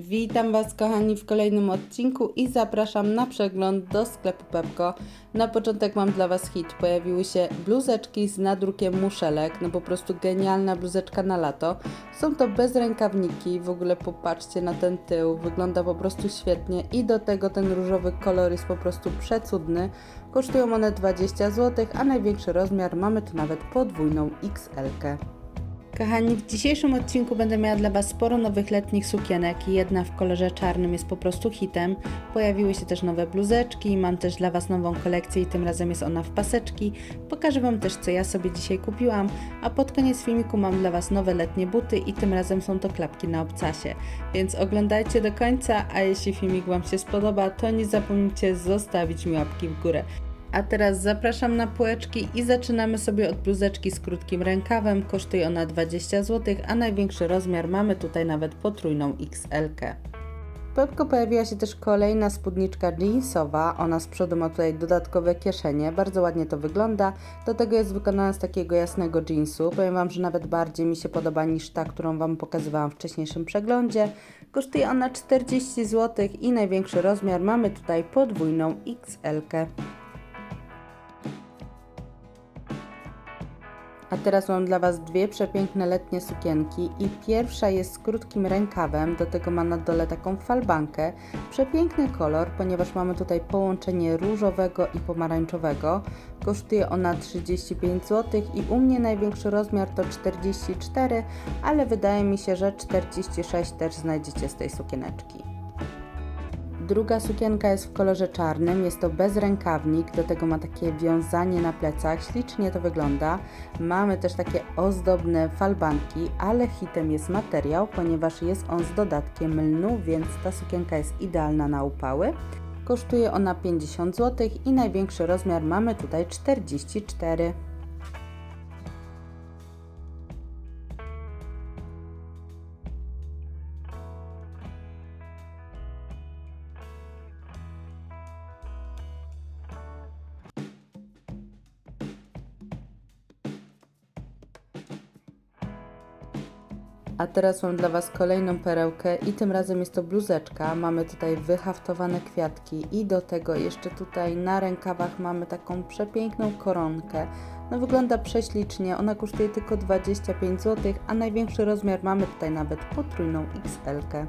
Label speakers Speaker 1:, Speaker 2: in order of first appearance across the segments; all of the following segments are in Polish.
Speaker 1: Witam Was kochani w kolejnym odcinku i zapraszam na przegląd do sklepu Pepko. Na początek mam dla Was hit. Pojawiły się bluzeczki z nadrukiem muszelek, no po prostu genialna bluzeczka na lato. Są to bezrękawniki, w ogóle popatrzcie na ten tył, wygląda po prostu świetnie i do tego ten różowy kolor jest po prostu przecudny. Kosztują one 20 zł, a największy rozmiar mamy tu nawet podwójną XL. -kę. Kochani, w dzisiejszym odcinku będę miała dla Was sporo nowych letnich sukienek i jedna w kolorze czarnym jest po prostu hitem. Pojawiły się też nowe bluzeczki, mam też dla Was nową kolekcję i tym razem jest ona w paseczki. Pokażę Wam też co ja sobie dzisiaj kupiłam, a pod koniec filmiku mam dla Was nowe letnie buty i tym razem są to klapki na obcasie. Więc oglądajcie do końca, a jeśli filmik Wam się spodoba, to nie zapomnijcie zostawić mi łapki w górę. A teraz zapraszam na półeczki i zaczynamy sobie od bluzeczki z krótkim rękawem. Kosztuje ona 20 zł, a największy rozmiar mamy tutaj nawet potrójną XL. -kę. Pepko pojawiła się też kolejna spódniczka jeansowa. Ona z przodu ma tutaj dodatkowe kieszenie. Bardzo ładnie to wygląda. Do tego jest wykonana z takiego jasnego jeansu. Powiem Wam, że nawet bardziej mi się podoba niż ta, którą Wam pokazywałam w wcześniejszym przeglądzie. Kosztuje ona 40 zł i największy rozmiar mamy tutaj podwójną XL. -kę. A teraz mam dla Was dwie przepiękne letnie sukienki i pierwsza jest z krótkim rękawem, do tego ma na dole taką falbankę. Przepiękny kolor, ponieważ mamy tutaj połączenie różowego i pomarańczowego. Kosztuje ona 35 zł i u mnie największy rozmiar to 44, ale wydaje mi się, że 46 też znajdziecie z tej sukieneczki. Druga sukienka jest w kolorze czarnym, jest to bezrękawnik, do tego ma takie wiązanie na plecach, ślicznie to wygląda. Mamy też takie ozdobne falbanki, ale hitem jest materiał, ponieważ jest on z dodatkiem lnu, więc ta sukienka jest idealna na upały. Kosztuje ona 50 zł i największy rozmiar mamy tutaj 44 A teraz mam dla Was kolejną perełkę i tym razem jest to bluzeczka. Mamy tutaj wyhaftowane kwiatki i do tego jeszcze tutaj na rękawach mamy taką przepiękną koronkę. No wygląda prześlicznie, ona kosztuje tylko 25 zł, a największy rozmiar mamy tutaj nawet potrójną XL. -kę.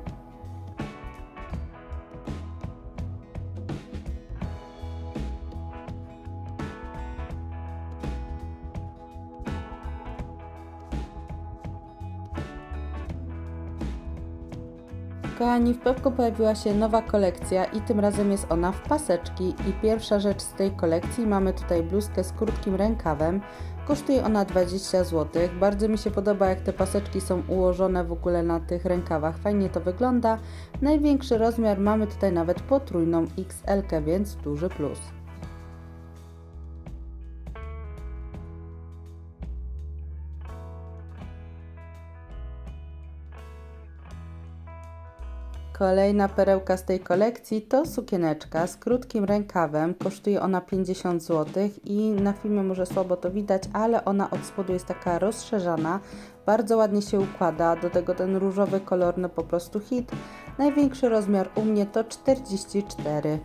Speaker 1: Kochani, w Pepko pojawiła się nowa kolekcja i tym razem jest ona w paseczki i pierwsza rzecz z tej kolekcji mamy tutaj bluzkę z krótkim rękawem. Kosztuje ona 20 zł. Bardzo mi się podoba jak te paseczki są ułożone w ogóle na tych rękawach. Fajnie to wygląda. Największy rozmiar mamy tutaj nawet potrójną XL, więc duży plus. Kolejna perełka z tej kolekcji to sukieneczka z krótkim rękawem. Kosztuje ona 50 zł i na filmie może słabo to widać, ale ona od spodu jest taka rozszerzana. Bardzo ładnie się układa, do tego ten różowy kolor no po prostu hit. Największy rozmiar u mnie to 44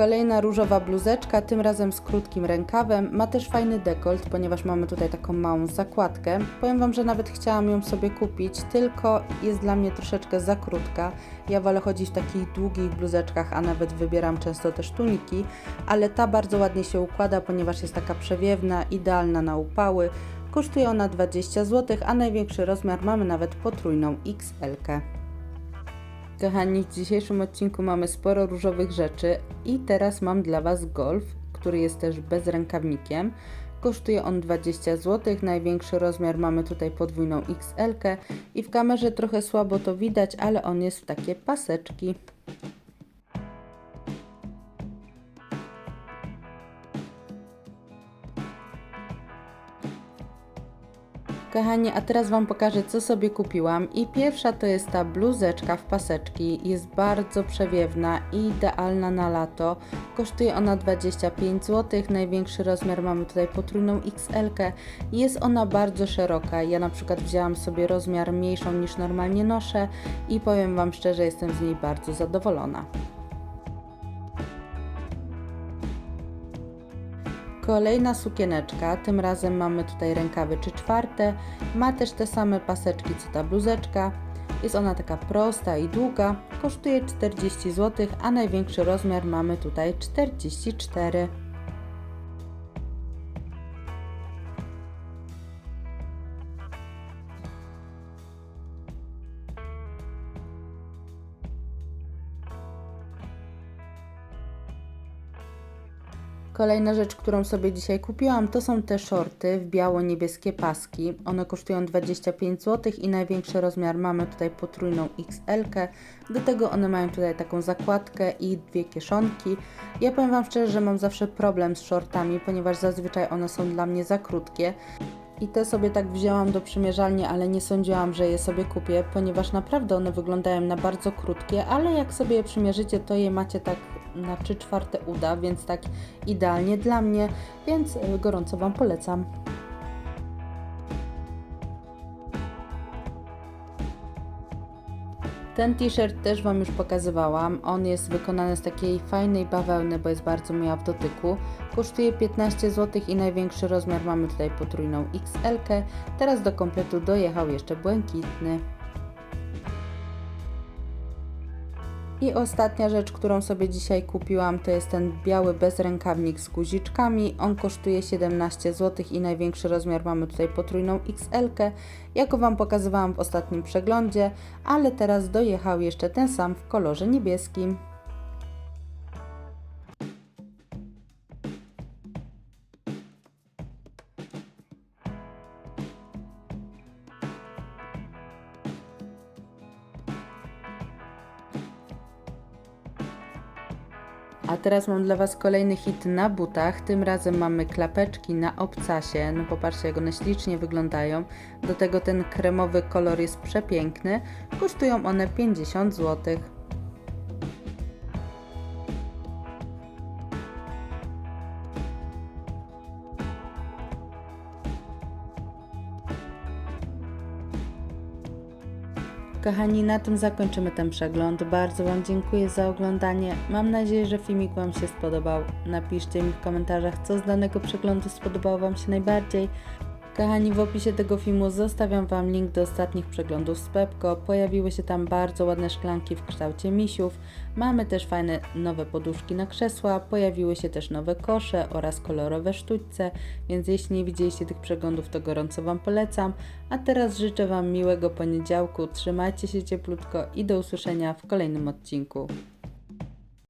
Speaker 1: Kolejna różowa bluzeczka, tym razem z krótkim rękawem. Ma też fajny dekolt, ponieważ mamy tutaj taką małą zakładkę. Powiem Wam, że nawet chciałam ją sobie kupić, tylko jest dla mnie troszeczkę za krótka. Ja wolę chodzić w takich długich bluzeczkach, a nawet wybieram często też tuniki, ale ta bardzo ładnie się układa, ponieważ jest taka przewiewna, idealna na upały. Kosztuje ona 20 zł, a największy rozmiar mamy nawet potrójną XL. -kę. Kochani, w dzisiejszym odcinku mamy sporo różowych rzeczy i teraz mam dla Was golf, który jest też bezrękawnikiem. Kosztuje on 20 zł, największy rozmiar mamy tutaj podwójną XL i w kamerze trochę słabo to widać, ale on jest w takie paseczki. Kochani, a teraz Wam pokażę, co sobie kupiłam. I pierwsza to jest ta bluzeczka w paseczki. Jest bardzo przewiewna i idealna na lato. Kosztuje ona 25 zł. Największy rozmiar mamy tutaj potrójną XL. -kę. Jest ona bardzo szeroka. Ja na przykład wzięłam sobie rozmiar mniejszą niż normalnie noszę i powiem Wam szczerze, jestem z niej bardzo zadowolona. Kolejna sukieneczka, tym razem mamy tutaj rękawy czy czwarte, ma też te same paseczki co ta bluzeczka. Jest ona taka prosta i długa, kosztuje 40 zł, a największy rozmiar mamy tutaj 44. Kolejna rzecz, którą sobie dzisiaj kupiłam, to są te shorty w biało-niebieskie paski. One kosztują 25 zł i największy rozmiar mamy tutaj potrójną XL. -kę. Do tego one mają tutaj taką zakładkę i dwie kieszonki. Ja powiem Wam szczerze, że mam zawsze problem z shortami, ponieważ zazwyczaj one są dla mnie za krótkie. I te sobie tak wzięłam do przymierzalni, ale nie sądziłam, że je sobie kupię, ponieważ naprawdę one wyglądają na bardzo krótkie, ale jak sobie je przymierzycie, to je macie tak na 3 czwarte uda, więc tak idealnie dla mnie, więc y, gorąco Wam polecam. Ten t-shirt też Wam już pokazywałam. On jest wykonany z takiej fajnej bawełny, bo jest bardzo miła w dotyku. Kosztuje 15 zł i największy rozmiar mamy tutaj potrójną XL. -kę. Teraz do kompletu dojechał jeszcze błękitny. I ostatnia rzecz, którą sobie dzisiaj kupiłam, to jest ten biały bezrękawnik z guziczkami. On kosztuje 17 zł i największy rozmiar mamy tutaj potrójną XL. -kę. Jako Wam pokazywałam w ostatnim przeglądzie, ale teraz dojechał jeszcze ten sam w kolorze niebieskim. A teraz mam dla Was kolejny hit na butach. Tym razem mamy klapeczki na obcasie. No popatrzcie, jak one ślicznie wyglądają. Do tego ten kremowy kolor jest przepiękny. Kosztują one 50 zł. Kochani, na tym zakończymy ten przegląd. Bardzo Wam dziękuję za oglądanie. Mam nadzieję, że filmik Wam się spodobał. Napiszcie mi w komentarzach, co z danego przeglądu spodobało Wam się najbardziej. Kochani, w opisie tego filmu zostawiam Wam link do ostatnich przeglądów z Pepko. Pojawiły się tam bardzo ładne szklanki w kształcie misiów. Mamy też fajne nowe poduszki na krzesła. Pojawiły się też nowe kosze oraz kolorowe sztućce, więc jeśli nie widzieliście tych przeglądów, to gorąco Wam polecam. A teraz życzę Wam miłego poniedziałku. Trzymajcie się cieplutko i do usłyszenia w kolejnym odcinku.